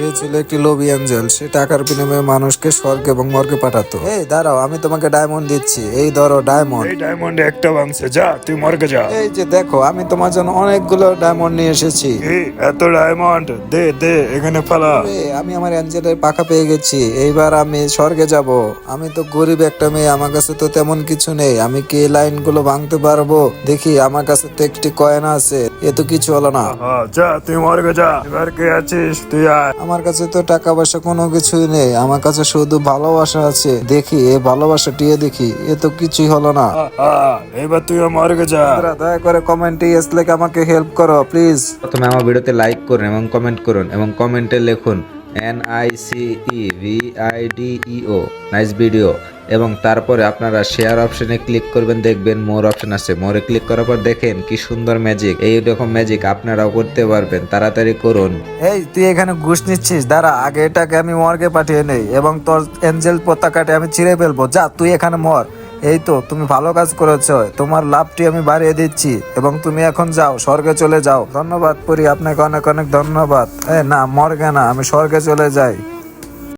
সে ছিল একটি লোভি অ্যাঞ্জেল। সে টাকার বিনিময়ে মানুষকে স্বর্গ এবং মর্গে পাঠাতো। এই দাঁড়াও আমি তোমাকে ডায়মন্ড দিচ্ছি। এই ধরো ডায়মন্ড এই ডায়মন্ড একটা ভাঙছে যা তুই মর্গে যা। এই যে দেখো আমি তোমার জন্য অনেকগুলো ডায়মন্ড নিয়ে এসেছি। এই এত ডায়মন্ড দে দে এখানে ফেলা। আমি আমার অ্যাঞ্জেলের পাখা পেয়ে গেছি। এইবার আমি স্বর্গে যাব। আমি তো গরিব একটা মেয়ে আমার কাছে তো তেমন কিছু নেই। আমি কি এই লাইনগুলো ভাঙতে পারব? দেখি আমার কাছে তো একটি কয়েন আছে। এ তো কিছু হলো না। যা তুই মর্গে যা। এবার কে আছিস? তুই আয়। আমার কাছে তো টাকা পয়সা কোনো কিছুই নেই। আমার কাছে শুধু ভালোবাসা আছে। দেখি এ ভালোবাসা টিয়ে দেখি। এ তো কিছুই হলো না। এবার তুই মরে যা দয়া করে কমেন্টে লেখে আমাকে হেল্প করো প্লিজ প্রথমে আমার ভিডিওতে লাইক করুন এবং কমেন্ট করুন এবং কমেন্টে লিখুন N I C E V I D E O nice video এবং তারপরে আপনারা শেয়ার অপশনে ক্লিক করবেন, দেখবেন মোর অপশন আছে। মোরে ক্লিক করার পর দেখেন কি সুন্দর ম্যাজিক এই রকম ম্যাজিক আপনারাও করতে পারবেন। তাড়াতাড়ি করুন। এই, তুই এখানে ঘুষ নিচ্ছিস, দাঁড়া, আগে এটাকে আমি মর্গে পাঠিয়ে নেই এবং তোর এঞ্জেল পতাকাটা আমি ছিঁড়ে ফেলব। যা, তুই এখানে মর। এই তো, তুমি ভালো কাজ করেছ, তোমার লাভটি আমি বাড়িয়ে দিচ্ছি এবং তুমি এখন যাও, স্বর্গে চলে যাও। ধন্যবাদ পরি, আপনাকে অনেক অনেক ধন্যবাদ। এ না, মর্গে না, আমি স্বর্গে চলে যাই।